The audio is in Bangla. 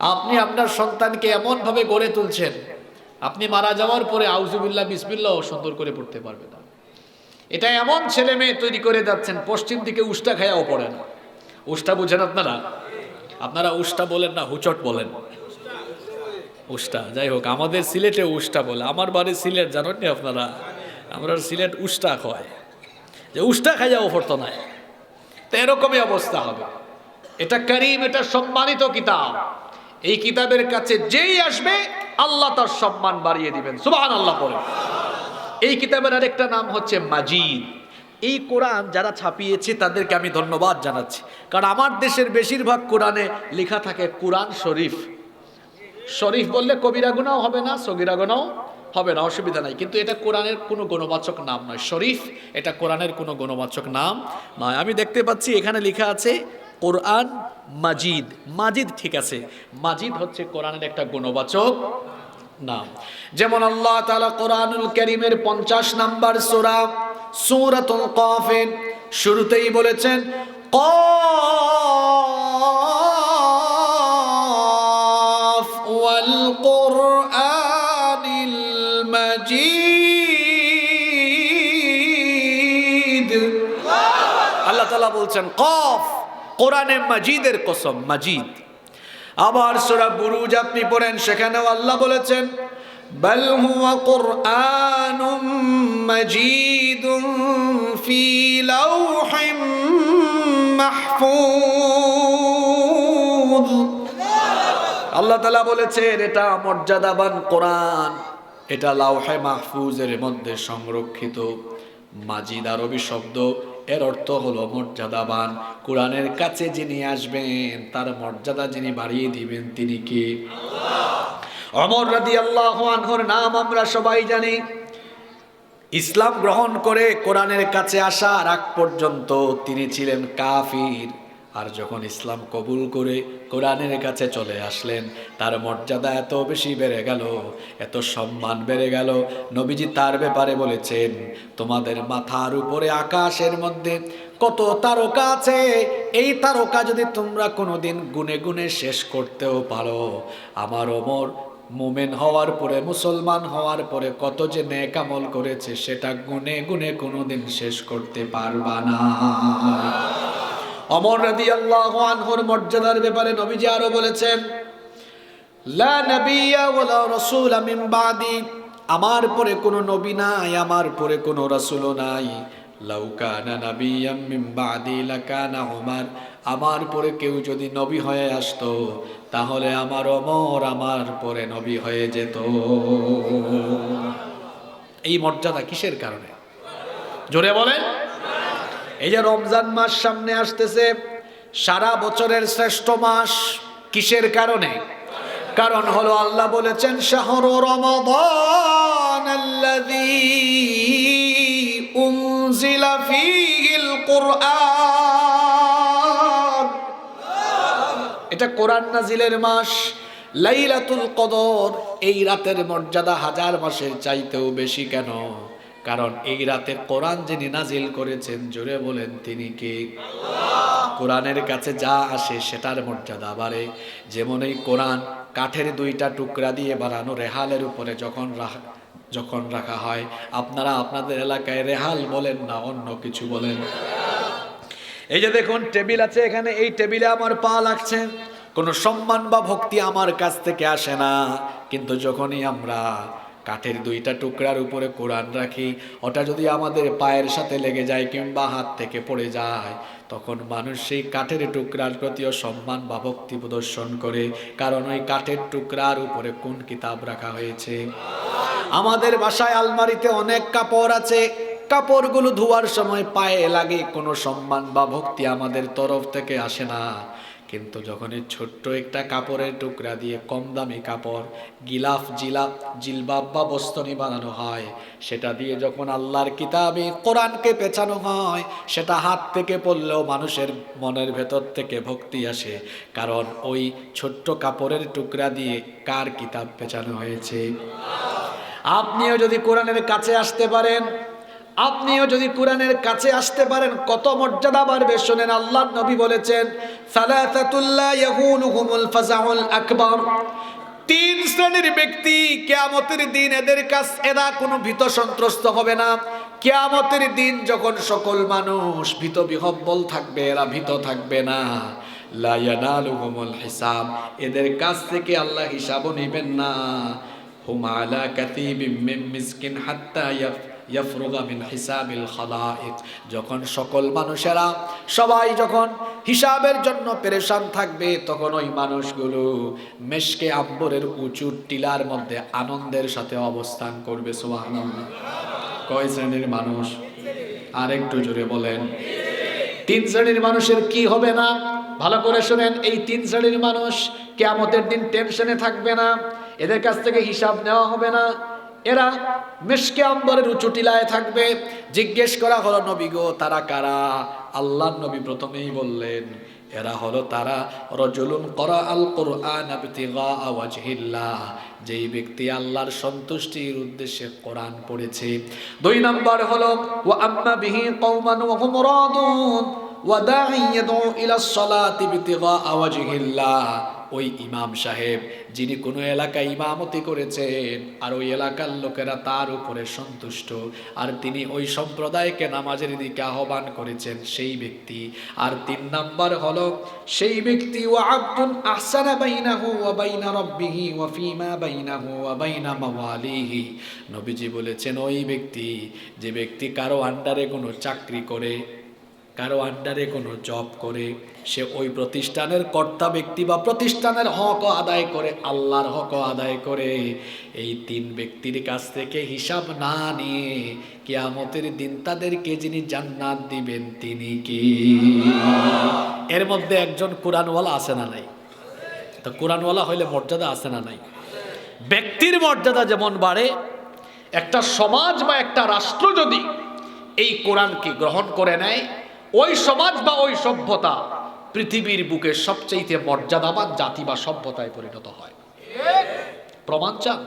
আপনি আপনার সন্তানকে এমনভাবে গড়ে তুলছেন, আপনি মারা যাওয়ার পরে আউজুবিল্লাহ বিসমিল্লাহ সুন্দর করে পড়তে পারবে না। এটা এমন ছেলে মেয়ে তৈরি করে যাচ্ছেন, পশ্চিম দিকে উষ্টা খায়াও পড়ে না। উষ্টা বুঝেন আপনারা? আপনারা উষ্টা বলেন না, হুচট বলেন। উষ্টা, যাই হোক, আমাদের সিলেটে উষ্টা বলে। আমার বাড়ি সিলেট জানেন আপনারা? আমরা সিলেট উষ্টা খায় যে উষ্টা খাইয়াও পড়তো না। তো এরকমই অবস্থা হবে। এটা করিম, এটা সম্মানিত কিতাব। এই কিতাবের কাছে যেই আসবে, আল্লাহ তার সম্মান বাড়িয়ে দিবেন। সুবাহান আল্লাহ পরে এই কিতাবের আরেকটা নাম হচ্ছে মাজিদ। এই কোরআন যারা ছাপিয়েছে, তাদেরকে আমি ধন্যবাদ জানাচ্ছি। কারণ আমার দেশের বেশিরভাগ কোরআনে লেখা থাকে কোরআন শরীফ। শরীফ বললে কবিরা গুণাও হবে না, সগিরা গুণাও হবে না, অসুবিধা নাই। কিন্তু এটা কোরআনের কোনো গণবাচক নাম নয়। শরীফ, এটা কোরআনের কোনো গণবাচক নাম নয়। আমি দেখতে পাচ্ছি এখানে লেখা আছে কোরআন মাজিদ। মাজিদ ঠিক আছে। মাজিদ হচ্ছে কোরআনের একটা গুণবাচক নাম। যেমন আল্লাহ তালা কোরআনুল করিমের পঞ্চাশ নাম্বার সোরা, সুরাতুল কফের, শুরুতেই বলেছেন, কফ ওয়াল আল্লাহ তালা বলছেন, কফ। কোরআনে মাজিদের কসম মাজিদ আবার সূরা বুরুজ আপনি পড়েন সেখানেও আল্লাহ বলেছেন بل هو قرآن مجيد في لوح محفوظ আল্লাহ তালা বলেছেন এটা মর্যাদাবান কোরআন এটা লাউহে মাহফুজের মধ্যে সংরক্ষিত মাজিদ আরবি শব্দ এর অর্থ হলো মর্যাদাবান। কোরআনের কাছে যিনি আসবেন, তার মর্যাদা যিনি বাড়িয়ে দিবেন, তিনি কে? অমর রাদি আল্লাহ আনহর নাম আমরা সবাই জানি। ইসলাম গ্রহণ করে কোরআনের কাছে আসার আগ পর্যন্ত তিনি ছিলেন কাফির। আর যখন ইসলাম কবুল করে কোরআনের কাছে চলে আসলেন, তার মর্যাদা এত বেশি বেড়ে গেল, এত সম্মান বেড়ে গেল। নবীজি তার ব্যাপারে বলেছেন, তোমাদের মাথার উপরে আকাশের মধ্যে কত তারকা আছে? এই তারকা যদি তোমরা কোনোদিন গুনে গুনে শেষ করতেও পারো, আমার ওমর মোমেন হওয়ার পরে, মুসলমান হওয়ার পরে কত যে নেক আমল করেছে, সেটা গুনে গুনে কোনোদিন শেষ করতে পারবা না। অমর রাদি আল্লাহ আনহর মর্যাদার ব্যাপারে নবীজি আরও বলেছেন, লা নবিয়া ওয়ালা রাসূল মিন বাদি। আমার পরে কোনো নবী নাই, আমার পরে কোনো রাসূলও নাই। লাউ কানা মিন বাদি লাকানা উমার। আমার পরে কেউ যদি নবী হয়ে আসতো, তাহলে আমার অমর আমার পরে নবী হয়ে যেত। এই মর্যাদা কিসের কারণে? জোরে বলেন। এই যে রমজান মাস সামনে আসতেছে, সারা বছরের শ্রেষ্ঠ মাস কিসের কারণে? কারণ হলো আল্লাহ বলেছেন, শাহর এটা কোরআন নাজিলের মাস, লাইলাতুল কদর, এই রাতের মর্যাদা হাজার মাসের চাইতেও বেশি কেন? কারণ এই রাতে কোরআন যিনি নাজিল করেছেন, জোরে বলেন তিনি কে? কোরআনের কাছে যা আসে সেটার মর্যাদা বাড়ে। যেমন এই কোরআন কাঠের দুইটা টুকরা দিয়ে বানানো রেহালের উপরে যখন যখন রাখা হয়, আপনারা আপনাদের এলাকায় রেহাল বলেন না, অন্য কিছু বলেন। এই যে দেখুন, টেবিল আছে এখানে, এই টেবিলে আমার পা লাগছে। কোনো সম্মান বা ভক্তি আমার কাছ থেকে আসে না। কিন্তু যখনই আমরা কাঠের দুইটা টুকরার উপরে কোরআন রাখি, ওটা যদি আমাদের পায়ের সাথে লেগে যায় কিংবা হাত থেকে পড়ে যায়, তখন মানুষ সেই কাঠের টুকরার প্রতিও সম্মান বা ভক্তি প্রদর্শন করে, কারণ ওই কাঠের টুকরার উপরে কোন কিতাব রাখা হয়েছে? আমাদের বাসায় আলমারিতে অনেক কাপড় আছে, কাপড়গুলো ধোয়ার সময় পায়ে লাগে, কোনো সম্মান বা ভক্তি আমাদের তরফ থেকে আসে না। কিন্তু যখন এই ছোট্ট একটা কাপড়ের টুকরা দিয়ে কম দামি কাপড়, গিলাফ, জিলাপ, জিলবাব বা বস্তনি বানানো হয়, সেটা দিয়ে যখন আল্লাহর কিতাবে কোরআনকে পেঁচানো হয়, সেটা হাত থেকে পড়লেও মানুষের মনের ভেতর থেকে ভক্তি আসে। কারণ ওই ছোট্ট কাপড়ের টুকরা দিয়ে কার কিতাব পেঁচানো হয়েছে? আপনিও যদি কোরআনের কাছে আসতে পারেন, আপনিও যদি কোরআনের কাছে আসতে পারেন, কত মর্যাদা বাড়বে, শোনেন আল্লাহ নবী বলেছেন আকবার। তিন শ্রেণির ব্যক্তি কেয়ামতের দিন এদের কাছ এরা কোনো ভীত সন্ত্রস্ত হবে না। কেয়ামতের দিন যখন সকল মানুষ ভীত বিহব্বল থাকবে, এরা ভীত থাকবে না। লা ইয়ানালুহুমুল হিসাব। এদের কাছ থেকে আল্লাহ হিসাবও নেবেন না। হুম আলা কাতিবিম মিন মিসকিন হাত্তা ইয়াফ হিসাবিল যখন সকল মানুষেরা সবাই যখন হিসাবের জন্য পেরেশান থাকবে, তখন ওই মানুষগুলো মেশকে আব্বরের উঁচু টিলার মধ্যে আনন্দের সাথে অবস্থান করবে, সুবহানাল্লাহ। কয় শ্রেণির মানুষ? আর একটু জোরে বলেন। তিন শ্রেণির মানুষের কি হবে না? ভালো করে শোনেন, এই তিন শ্রেণির মানুষ কেয়ামতের দিন টেনশনে থাকবে না, এদের কাছ থেকে হিসাব নেওয়া হবে না। এরা মেশকে আম্বরের উঁচু টিলায় থাকবে। জিজ্ঞেস করা হলো, নবী গো, তারা কারা? আল্লাহ নবী প্রথমেই বললেন, এরা হলো তারা রজুলুন করা আল কোরআন ইবতিগা ওয়াজহিল্লাহ। যেই ব্যক্তি আল্লাহর সন্তুষ্টির উদ্দেশ্যে কোরআন পড়েছে। দুই নাম্বার হলো, ওয়া আম্মা বিহি কওমান ওয়া দাঈ ইয়াদউ ইলা সলাতি ইবতিগা ওয়াজহিল্লাহ। ওই ইমাম সাহেব, যিনি কোনো এলাকায় ইমামতি করেছেন, আর ওই এলাকার লোকেরা তার উপরে সন্তুষ্ট। আর তিনি ওই সম্প্রদায়কে নামাজের দিকে আহ্বান করেছেন সেই ব্যক্তি। আর তিন নাম্বার হলো, সেই ব্যক্তি ও আব্দুল আহসানা বাইনাহু ওয়া বাইনা রাব্বিহি ওয়া ফিমা বাইনাহু ওয়া বাইনা মাওয়ালিহি। নবীজি বলেছেন, ওই ব্যক্তি, যে ব্যক্তি কারও আন্ডারে কোনো চাকরি করে কারও আন্ডারে কোনো জব করে, সে ওই প্রতিষ্ঠানের কর্তা ব্যক্তি বা প্রতিষ্ঠানের হক আদায় করে, আল্লাহর হক আদায় করে। এই তিন ব্যক্তির কাছ থেকে হিসাব না নিয়ে কিয়ামতের দিন তাদেরকে যিনি জান্নাত দিবেন, তিনি কি? এর মধ্যে একজন কোরআনওয়ালা আছে না নাই? তো কোরআনওয়ালা হইলে মর্যাদা আছে না নাই? ব্যক্তির মর্যাদা যেমন বাড়ে, একটা সমাজ বা একটা রাষ্ট্র যদি এই কোরআনকে গ্রহণ করে নেয় ওই সমাজ বা ওই সভ্যতা পৃথিবীর বুকে সবচেয়ে মর্যাদাবান জাতি বা সভ্যতায় পরিণত হয়। প্রমাণ চান?